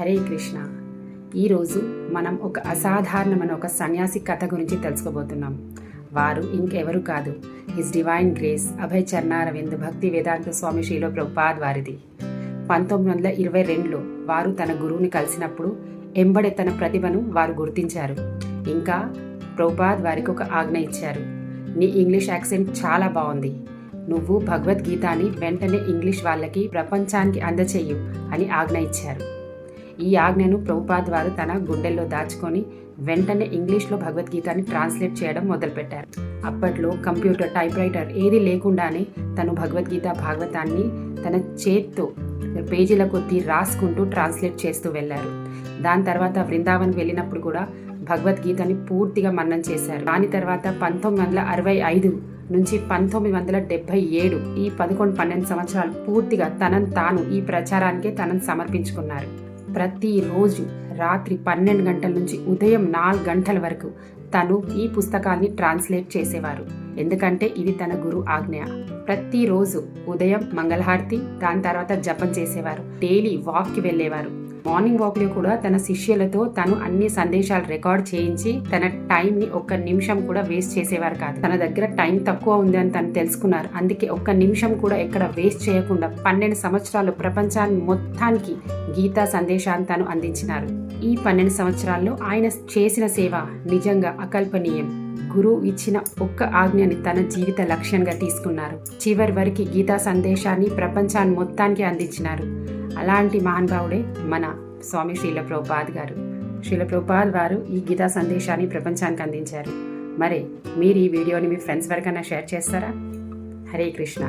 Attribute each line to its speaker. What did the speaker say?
Speaker 1: హరే కృష్ణ. ఈరోజు మనం ఒక అసాధారణమైన ఒక సన్యాసి కథ గురించి తెలుసుకోబోతున్నాం. వారు ఇంకెవరు కాదు. His divine grace Abhay Charanaravind Bhakti Vedanta Swami శ్రీలో Prabhupad వారిది. పంతొమ్మిది వందల ఇరవై రెండులో వారు తన గురువుని కలిసినప్పుడు ఎంబడే తన ప్రతిభను వారు గుర్తించారు. ఇంకా ప్రభుపాద్ వారికి ఒక ఆజ్ఞ ఇచ్చారు. నీ ఇంగ్లీష్ యాక్సెంట్ చాలా బాగుంది. నువ్వు భగవద్గీతాని వెంటనే ఇంగ్లీష్ వాళ్ళకి ప్రపంచానికి అందచేయు అని ఆజ్ఞ ఇచ్చారు. ఈ ఆజ్ఞను ప్రభుపాద్ వారు తన గుండెల్లో దాచుకొని వెంటనే ఇంగ్లీష్లో భగవద్గీతని ట్రాన్స్లేట్ చేయడం మొదలుపెట్టారు. అప్పట్లో కంప్యూటర్ టైప్ రైటర్ ఏది లేకుండానే తను భగవద్గీత భాగవతాన్ని తన చేత్తో పేజీల కొద్దీ రాసుకుంటూ ట్రాన్స్లేట్ చేస్తూ వెళ్ళారు. దాని తర్వాత వృందావన్ వెళ్ళినప్పుడు కూడా భగవద్గీతని పూర్తిగా మన్నం చేశారు. దాని తర్వాత పంతొమ్మిది వందల అరవై ఐదు నుంచి పంతొమ్మిది వందల డెబ్బై ఏడు ఈ పదకొండు పన్నెండు సంవత్సరాలు పూర్తిగా తనను తాను ఈ ప్రచారానికే తనను సమర్పించుకున్నారు. ప్రతిరోజు రాత్రి పన్నెండు గంటల నుంచి ఉదయం నాలుగు గంటల వరకు తను ఈ పుస్తకాన్ని ట్రాన్స్లేట్ చేసేవారు. ఎందుకంటే ఇది తన గురు ఆజ్ఞ. ప్రతిరోజు ఉదయం మంగళహారతి దాని తర్వాత జపం చేసేవారు. డైలీ వాక్కి వెళ్ళేవారు. మార్నింగ్ వాక్లో కూడా తన శిష్యులతో తను అన్ని సందేశాలు రికార్డ్ చేయించి తన టైంని ఒక్క నిమిషం కూడా వేస్ట్ చేసేవారు కాదు. తన దగ్గర టైం తక్కువ ఉంది అని తను తెలుసుకున్నారు. అందుకే ఒక్క నిమిషం కూడా ఎక్కడ వేస్ట్ చేయకుండా పన్నెండు సంవత్సరాలు ప్రపంచాన్ని మొత్తానికి గీతా సందేశాన్ని తను అందించినారు. ఈ పన్నెండు సంవత్సరాల్లో ఆయన చేసిన సేవ నిజంగా అకల్పనీయం. గురువు ఇచ్చిన ఒక్క ఆజ్ఞని తన జీవిత లక్ష్యంగా తీసుకున్నారు. చివరి వరకు గీతా సందేశాన్ని ప్రపంచాన్ని మొత్తానికి అందించినారు. అలాంటి మహానుభావుడే మన స్వామి శీలప్రభుపాద్ గారు. శ్రీల ప్రభుపాద్ వారు ఈ గీతా సందేశాన్ని ప్రపంచానికి అందించారు. మరి మీరు ఈ వీడియోని మీ ఫ్రెండ్స్ వరకన్నా షేర్ చేస్తారా? హరే కృష్ణ.